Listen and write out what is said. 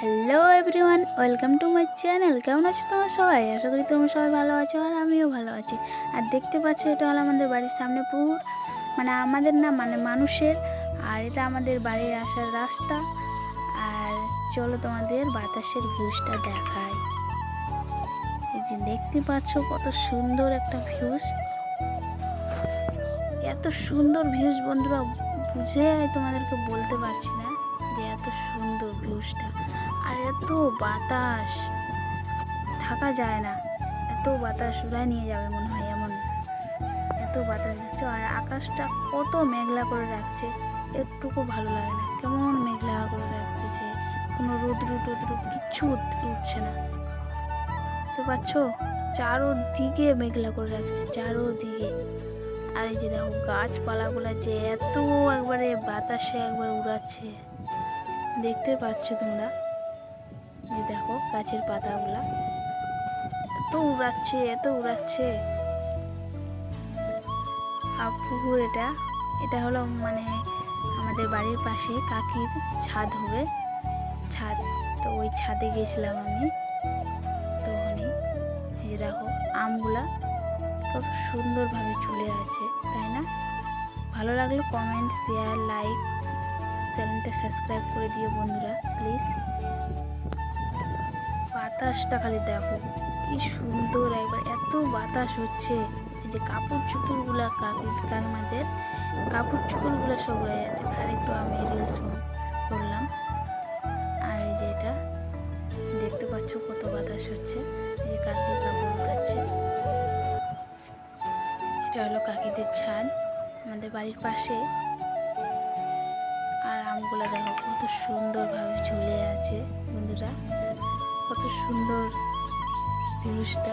Hello everyone welcome to my channel কেমন আছো তোমরা সবাই? আশা করি তোমরা সবাই ভালো আছো আর আমিও ভালো আছি। আর দেখতে পাচ্ছ, এটা হলো আমাদের বাড়ির সামনে পুকুর। মানে আমাদের না মানে মানুষের। আর এটা আমাদের বাড়ির আসার রাস্তা। আর চলো তোমাদের বাতাসের ভিউজটা দেখায় এই যে দেখতে পাচ্ছ, কত সুন্দর একটা ভিউজ এত সুন্দর ভিউজ বন্ধুরা, বুঝে তোমাদেরকে বলতে পারছি না। যে এত সুন্দর ভিউজটা আর এত বাতাস। থাকা যায় না। এত বাতাস উড়ায় নিয়ে যাবে মনে হয় এমন। এত বাতাস দিচ্ছে আর আকাশটা কত মেঘলা করে রাখছে। একটুকু ভালো লাগে না। কেমন মেঘলা করে রাখতেছে। কোনো রোদ্রু টোদ্রু কিচ্ছু উঠ- উঠছে না। তো পাচ্ছ? চারোদিকে মেঘলা করে রাখছে, চারোদিকে। আর এই যে দেখো, গাছপালাগুলো যে এত একবারে বাতাসে একবার উড়াচ্ছে। দেখতে পাচ্ছ তোমরা? যে দেখো গাছের পাতাগুলা। এত উড়াচ্ছে এত উড়াচ্ছে। আর পুকুর এটা। এটা হলো মানে আমাদের বাড়ির পাশে কাকির ছাদ হবে। ছাদ, তো ওই ছাদে গেছিলাম আমি। তো ওখানে, এই যে দেখো আমগুলা কত সুন্দরভাবে চলে আছে, তাই না? ভালো লাগলে কমেন্ট শেয়ার লাইক চ্যানেলটা সাবস্ক্রাইব করে দিও বন্ধুরা প্লিজ বাতাসটা খালি দেখো, কি সুন্দর একবার, এত বাতাস হচ্ছে। যে কাপড় চুপড়গুলা কাকিমাদের কাপড় চুপড়গুলো সব রয়ে যাচ্ছে। আর একটু আমি রিলস করলাম। আর এই যে এটা, দেখতে পাচ্ছ কত বাতাস হচ্ছে। এই যে কাকি কাপড় উঠাচ্ছে। এটা হলো কাকিদের ছাদ আমাদের বাড়ির পাশে আমগুলো দেখো কত সুন্দরভাবে ঝুলে আছে বন্ধুরা। কত সুন্দর ভিউজটা